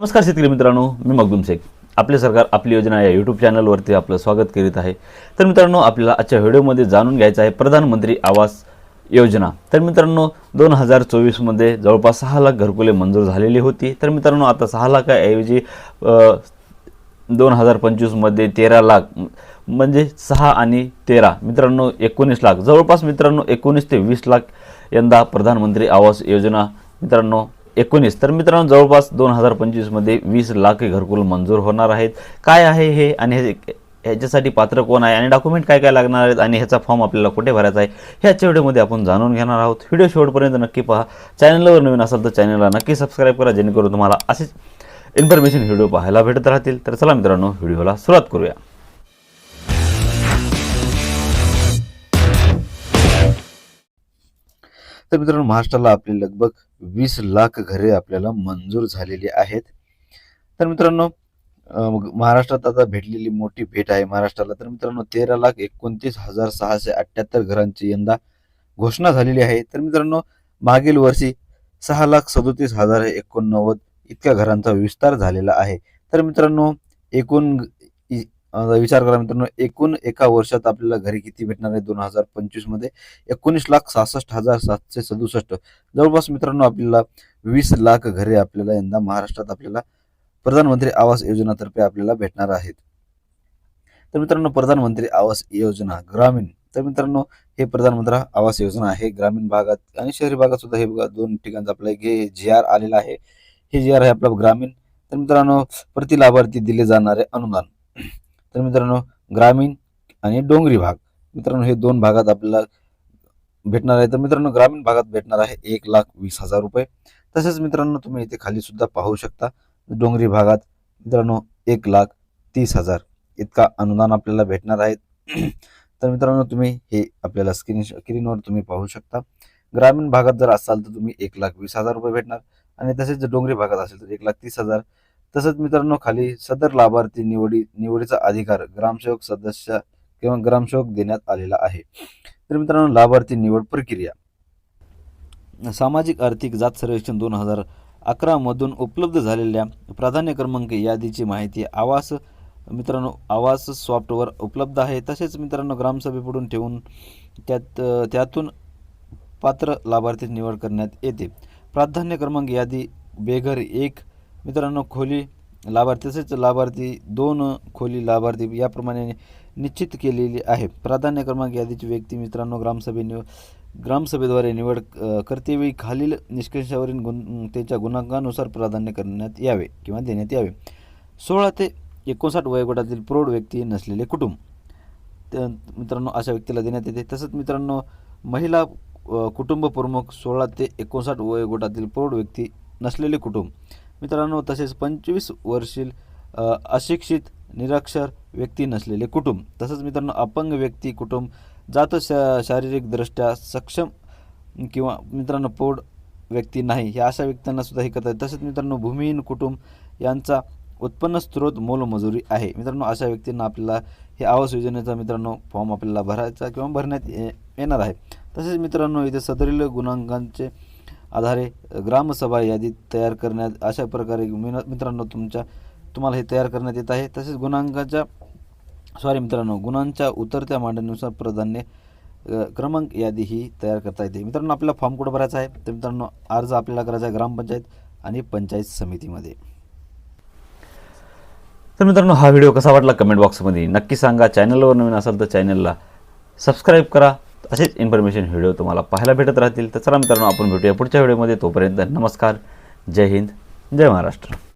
नमस्कार शेतकरी मित्रांनो मी मगदूम शेख. आपले सरकार आपली योजना या यूट्यूब चॅनलवरती आपलं स्वागत करीत आहे. तर मित्रांनो आपल्याला आजच्या व्हिडिओमध्ये जाणून घ्यायचं आहे प्रधानमंत्री आवास योजना. तर मित्रांनो दोन हजार चोवीसमध्ये जवळपास सहा लाख घरकुले मंजूर झालेली होती. तर मित्रांनो आता सहा लाखाऐवजी दोन हजार पंचवीसमध्ये तेरा लाख म्हणजे सहा आणि तेरा. मित्रांनो एकोणीस लाख. जवळपास मित्रांनो एकोणीस ते वीस लाख यंदा प्रधानमंत्री आवास योजना मित्रांनो एकोणीस. तर मित्रांनो जवळपास दोन हजार पंचवीसमध्ये वीस लाख घरकुल मंजूर होणार आहेत. काय आहे हे आणि हे ह्याच्यासाठी पात्र कोण आहे आणि डॉक्युमेंट काय काय लागणार आहेत आणि ह्याचा फॉर्म आपल्याला कुठे भरायचा आहे ह्याच्या व्हिडिओमध्ये आपण जाणून घेणार आहोत. व्हिडिओ शेवटपर्यंत नक्की पहा. चॅनलवर नवीन असाल तर चॅनलला नक्की सबस्क्राईब करा जेणेकरून तुम्हाला असेच इन्फॉर्मेशन व्हिडिओ पाहायला भेटत राहतील. तर चला मित्रांनो व्हिडिओला सुरुवात करूया. तर मित्रांनो महाराष्ट्राला आपली लगभग वीस लाख घरे आपल्याला मंजूर झालेली आहेत. तर मित्रांनो महाराष्ट्रात आता भेटलेली मोठी भेट आहे महाराष्ट्राला. तर मित्रांनो तेरा लाख एकोणतीस हजार सहाशे अठ्ठ्याहत्तर घरांची यंदा घोषणा झालेली आहे. तर मित्रांनो मागील वर्षी सहा लाख सदोतीस हजार एकोणनव्वद इतक्या घरांचा विस्तार झालेला आहे. तर मित्रांनो एकूण विचार करा मित्रांनो एकूण एका वर्षात आपल्याला घरी किती भेटणार आहे? दोन हजार पंचवीसमध्ये एकोणीस लाख सहासष्ट हजार सातशे सदुसष्ट. जवळपास मित्रांनो आपल्याला वीस लाख घरे आपल्याला यंदा महाराष्ट्रात आपल्याला प्रधानमंत्री आवास योजनातर्फे आपल्याला भेटणार आहेत. तर मित्रांनो प्रधानमंत्री आवास योजना ग्रामीण. तर मित्रांनो हे प्रधानमंत्री आवास योजना आहे. ग्रामीण भागात आणि शहरी भागात सुद्धा हे बघा दोन ठिकाणचं आपलं हे जी आर आलेलं आहे. हे जी आर आहे आपलं ग्रामीण. तर मित्रांनो प्रति लाभार्थी दिले जाणारे अनुदान. तर मित्रांनो ग्रामीण आणि डोंगरी भाग. मित्रांनो हे दोन भागात आपल्याला भेटणार आहे. तर मित्रांनो ग्रामीण भागात भेटणार आहे एक लाख वीस हजार रुपये. तसेच मित्रांनो तुम्ही इथे खाली सुद्धा पाहू शकता. डोंगरी भागात मित्रांनो एक लाख तीस हजार इतका अनुदान आपल्याला भेटणार आहे. तर मित्रांनो तुम्ही हे आपल्याला स्क्रीन स्क्रीनवर तुम्ही पाहू शकता. ग्रामीण भागात जर असाल तर तुम्ही एक लाख वीस हजार रुपये भेटणार. आणि तसेच जर डोंगरी भागात असेल तर एक लाख तीस हजार तसंच मित्रांनो खाली सदर लाभार्थी निवडी निवडीचा अधिकार ग्रामसेवक सदस्य किंवा ग्रामसेवक देण्यात आलेला आहे. तर मित्रांनो लाभार्थी निवड प्रक्रिया. सामाजिक आर्थिक जात सर्वेक्षण दोन हजार अकरामधून उपलब्ध झालेल्या प्राधान्य क्रमांक यादीची माहिती आवास मित्रांनो आवास सॉफ्टवर उपलब्ध आहे. तसेच मित्रांनो ग्रामसभेपुढून ठेवून त्यात त्यातून पात्र लाभार्थी निवड करण्यात येते. प्राधान्य क्रमांक यादी बेघर एक मित्रांनो खोली लाभार्थी तसेच लाभार्थी दोन खोली लाभार्थी याप्रमाणे निश्चित केलेली आहे. प्राधान्य क्रमांक यादीची व्यक्ती मित्रांनो ग्रामसभे निव ग्रामसभेद्वारे निवड करतेवेळी खालील निष्कर्षावरील गुण त्याच्या गुणांकानुसार प्राधान्य करण्यात यावे किंवा देण्यात यावे. सोळा ते एकोणसाठ वयोगटातील प्रौढ व्यक्ती नसलेले कुटुंब. त्या मित्रांनो अशा व्यक्तीला देण्यात येते. तसंच मित्रांनो महिला कुटुंब प्रमुख सोळा ते एकोणसाठ वयोगटातील प्रौढ व्यक्ती नसलेले कुटुंब. मित्रांनो तसेच पंचवीस वर्षील अशिक्षित निरक्षर व्यक्ती नसलेले कुटुंब. तसंच मित्रांनो अपंग व्यक्ती कुटुंब जात शा शारीरिकदृष्ट्या सक्षम किंवा मित्रांनो प्रौढ व्यक्ती नाही ह्या अशा व्यक्तींना सुद्धा हे करतात. तसेच मित्रांनो भूमिहीन कुटुंब यांचा उत्पन्न स्रोत मोलमजुरी आहे. मित्रांनो अशा व्यक्तींना आपल्याला हे आवास योजनेचा मित्रांनो फॉर्म आपल्याला भरायचा किंवा भरण्यात ये- येणार आहे. तसेच मित्रांनो इथे सदरील गुणांकांचे आधारे ग्रामसभा यादी तयार करण्यात अशा प्रकारे मित्रांनो तुमच्या तुम्हाला हे तयार करण्यात येत आहे. तसेच गुणांकाच्या सॉरी मित्रांनो गुणांच्या उतरत्या मांडणीनुसार प्राधान्य क्रमांक यादी ही तयार करता येते. मित्रांनो आपल्याला फॉर्म कुठं भरायचा आहे? तर मित्रांनो अर्ज आपल्याला करायचा आहे ग्रामपंचायत आणि पंचायत समितीमध्ये. तर मित्रांनो हा व्हिडिओ कसा वाटला कमेंट बॉक्समध्ये नक्की सांगा. चॅनलवर नवीन असाल तर चॅनलला सबस्क्राईब करा. असेच इन्फॉर्मेशन व्हिडिओ तुम्हाला पाहायला भेटत राहतील. तर चला मित्रांनो आपण भेटूया पुढच्या व्हिडिओमध्ये तोपर्यंत नमस्कार. जय हिंद. जय महाराष्ट्र.